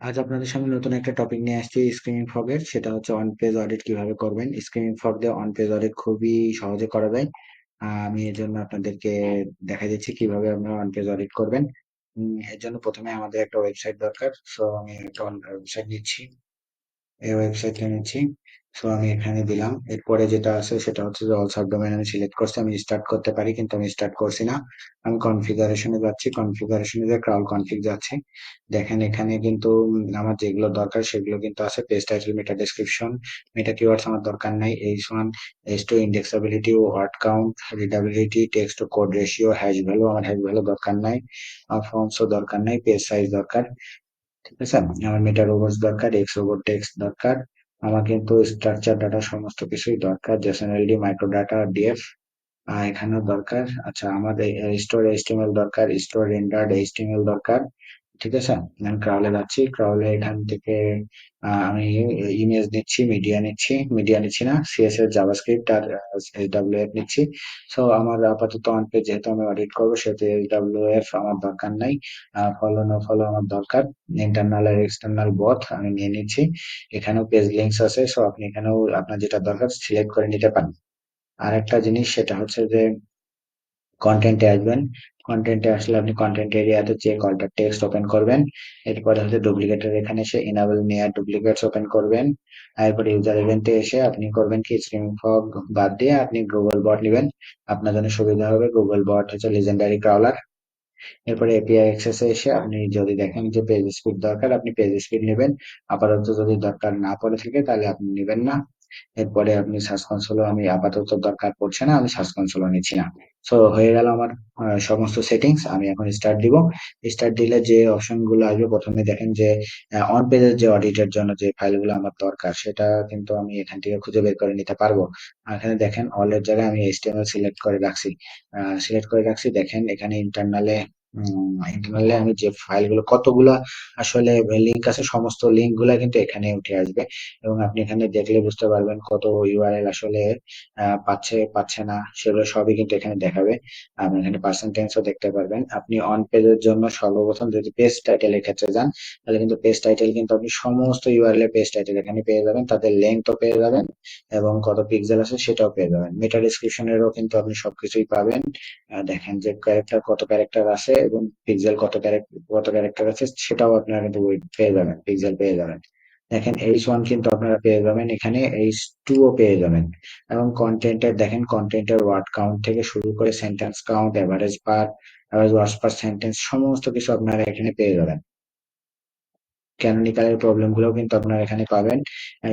আজ আপনাদের সামনে নতুন একটা টপিক নিয়ে আসছি স্ক্রিনিং ফগের সেটা হচ্ছে অন পেজ অডিট কীভাবে করবেন। স্ক্রিনিং ফগ দিয়ে অন পেজ অডিট খুবই সহজে করা যায়। আমি এর জন্য আপনাদেরকে দেখা দিচ্ছি কীভাবে আপনারা অন পেজ অডিট করবেন। এর জন্য প্রথমে আমাদের একটা ওয়েবসাইট দরকার। সো আমি একটা ওয়েবসাইট নিচ্ছি। এই ওয়েবসাইটটা নিচ্ছি সো আমি এখানে দিলাম। এরপরে যেটা আছে, সেটা হচ্ছে যে অল সাবডোমেন আমি সিলেক্ট করছি। আমি স্টার্ট করতে পারি, কিন্তু আমি স্টার্ট করছি না। আমি কনফিগারেশনে যাচ্ছি। কনফিগারেশনে যে ক্রাউল কনফিগ যাচ্ছে। দেখেন, এখানে কিন্তু আমার যেগুলো দরকার, সেগুলো কিন্তু আছে। Page title meta description meta keywords আমার দরকার নাই। H one H two indexability word count readability text to code ratio hash value আমার হ্যাশ ভ্যালু দরকার নাই। আর ফর্মসও দরকার নাই পেজ সাইজ দরকার। ঠিক আছে আমার মেটা রোবটস দরকার এক্স রোবট টেক্সট দরকার, আমার কিন্তু স্ট্রাকচার ডাটা সমস্ত কিছুই দরকার JSON LD microdata DF এখানেও দরকার। আচ্ছা আমাদের স্টোর এইচটিএমএল দরকার স্টোর রেন্ডার্ড এইচটিএমএল দরকার। ঠিক আছে? আমি ক্রাউলে যাচ্ছি। ক্রাউলে এখান থেকে আমি ইমেজ নিচ্ছি মিডিয়া নিচ্ছি। মিডিয়া নিচ্ছি না সিএসএস জাভাস্ক্রিপ্ট আর এফ নিচ্ছি। সো আমার আপাতত অন পেজ যেহেতু আমি অডিট করব, সেহেতু এফ আমার দরকার নাই। ফলো নো ফলো আমার দরকার। ইন্টারনাল আর এক্সটার্নাল বথ আমি নিয়ে নিচ্ছি। এখানেও পেজ লিঙ্কস আছে সো আপনি এখানেও আপনার যেটা দরকার সিলেক্ট করে নিতে পারেন। আর একটা জিনিস সেটা হচ্ছে যে কন্টেন্টে আসবেন। কন্টেন্টে আসলে আপনি কন্টেন্ট এরিয়াতে যে কলটা টেক্সট ওপেন করবেন, এরপরে হচ্ছে ডুপ্লিকেটের এখানে এসে ইনাবল নেয়ার ডুপ্লিকেটস ওপেন করবেন এরপরে ইউজার ইভেন্টে এসে আপনি করবেন কি স্ক্রিমিং ফগ বাদ দিয়ে আপনি গুগল বট নেবেন। আপনার জন্য সুবিধা হবে গুগল বট হচ্ছে লিজেন্ডারি ক্রাউলার এরপরে এপিআই অ্যাক্সেসে এসে আপনি যদি দেখেন যে পেজ স্পিড দরকার, আপনি পেজ স্পিড নেবেন। আপাতত যদি দরকার না পড়ে থাকে, তাহলে আপনি নেবেন না। এরপরে আপনি সার্চ আমি আপাতত দরকার পড়ছে না, আমি সার্চ কনসোলও নিচ্ছি না সো হয়ে গেল আমার সমস্ত সেটিংস আমি এখন স্টার্ট দিব। স্টার্ট দিলে যে অপশনগুলো আসবে, প্রথমে দেখেন যে অন পেজের যে অডিটের জন্য যে ফাইলগুলো আমার দরকার, সেটা কিন্তু আমি এখান থেকে খুঁজে বের করে নিতে পারব। এখানে দেখেন অল এর জায়গায় আমি এইচটিএমএল সিলেক্ট করে রাখছি। সিলেক্ট করে রাখছি, দেখেন এখানে ইন্টারনালে ইন্টারনালে আমি যে ফাইলগুলো কতগুলা আসলে লিঙ্ক আছে, সমস্ত লিঙ্ক কিন্তু এখানে উঠে আসবে। এবং আপনি এখানে দেখলে বুঝতে পারবেন কত ইউআরএল আসলে পাচ্ছে পাচ্ছে না, সেগুলো সবই কিন্তু এখানে দেখাবে। আপনি এখানে পার্সেন্টেজও দেখতে পারবেন। আপনি অন পেজের জন্য সর্বপ্রথম যদি পেজ টাইটেলের ক্ষেত্রে যান, তাহলে কিন্তু পেজ টাইটেল কিন্তু আপনি সমস্ত ইউআরএল এর পেজ টাইটেল এখানে পেয়ে যাবেন। তাদের লেন্থও পেয়ে যাবেন এবং কত পিক্সেল আছে সেটাও পেয়ে যাবেন। মেটা ডিসক্রিপশনেরও কিন্তু আপনি সবকিছুই পাবেন। দেখেন যে ক্যারেক্টার কত ক্যারেক্টার আছে এবং পিক্সেল কত কত ক্যারেক্টার আছে, সেটাও আপনারা কিন্তু পেয়ে যাবেন পিক্সেল পেয়ে যাবেন। দেখেন এইচ ওয়ান কিন্তু আপনারা পেয়ে যাবেন, এখানে এইচ টু ও পেয়ে যাবেন। এবং কন্টেন্টের দেখেন কন্টেন্টের ওয়ার্ড কাউন্ট থেকে শুরু করে sentence count average per average words per sentence সমস্ত কিছু আপনারা এখানে পেয়ে যাবেন। ক্যানোনিক্যালের প্রবলেম গুলোও কিন্তু আপনারা এখানে পাবেন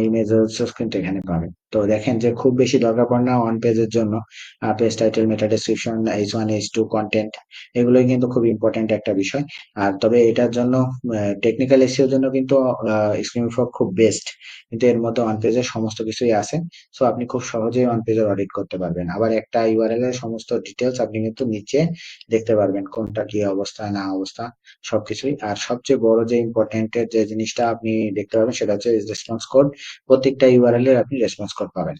ইমেজ কিন্তু এখানে পাবেন। তো দেখেন যে খুব বেশি দরকার পড়ে না ওয়ান পেজের জন্য page title meta description H one H two content এগুলোই কিন্তু খুব ইম্পর্টেন্ট একটা বিষয়। আর তবে এটার জন্য টেকনিক্যাল এসিওর জন্য কিন্তু স্ক্রিন ফ্রক খুব বেস্ট কিন্তু এর মধ্যে ওয়ান পেজের সমস্ত কিছুই আছে। সো আপনি খুব সহজেই ওয়ান পেজের অডিট করতে পারবেন। আবার একটা ইউআরএল এর সমস্ত ডিটেলস আপনি কিন্তু নিচে দেখতে পারবেন, কোনটা কি অবস্থা, না অবস্থা, সবকিছুই। আর সবচেয়ে বড় যে ইম্পর্টেন্ট যে জিনিসটা আপনি দেখতে পাবেন, সেটা হচ্ছে রেসপন্স কোড প্রত্যেকটা ইউআরএল এর আপনি রেসপন্স কোড পাবেন।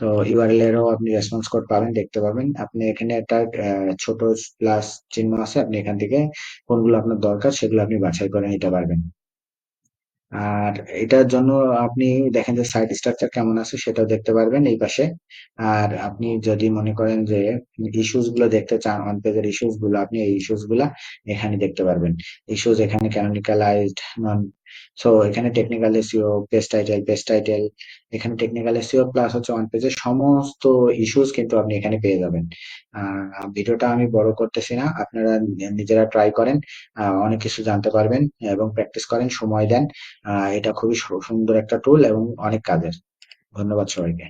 তো ইউআরএল এরও আপনি রেসপন্স কোড পাবেন, দেখতে পাবেন। আপনি এখানে একটা ছোট প্লাস চিহ্ন আছে, আপনি এখান থেকে কোনগুলো আপনার দরকার সেগুলো আপনি বাছাই করে নিতে পারবেন। আর এটার জন্য আপনি দেখেন যে সাইট স্ট্রাকচার কেমন আছে সেটাও দেখতে পারবেন এই পাশে। আর আপনি যদি মনে করেন যে ইস্যুসগুলো দেখতে চান অন পেজের ইস্যুসগুলো, আপনি এই ইস্যুসগুলা এখানে দেখতে পারবেন। ইস্যুস এখানে ক্যানোনিক্যালাইজড নন সো এখানে technical SEO page title page title এখানে টেকনিক্যাল এসিও প্লাস হচ্ছে ওয়ান পেজের সমস্ত ইস্যুস কিন্তু আপনি এখানে পেয়ে যাবেন। ভিডিওটা আমি বড় করতেছি না, আপনারা নিজেরা ট্রাই করেন অনেক কিছু জানতে পারবেন এবং প্র্যাকটিস করেন, সময় দেন। এটা খুবই সুন্দর একটা টুল এবং অনেক কাজের। ধন্যবাদ সবাইকে।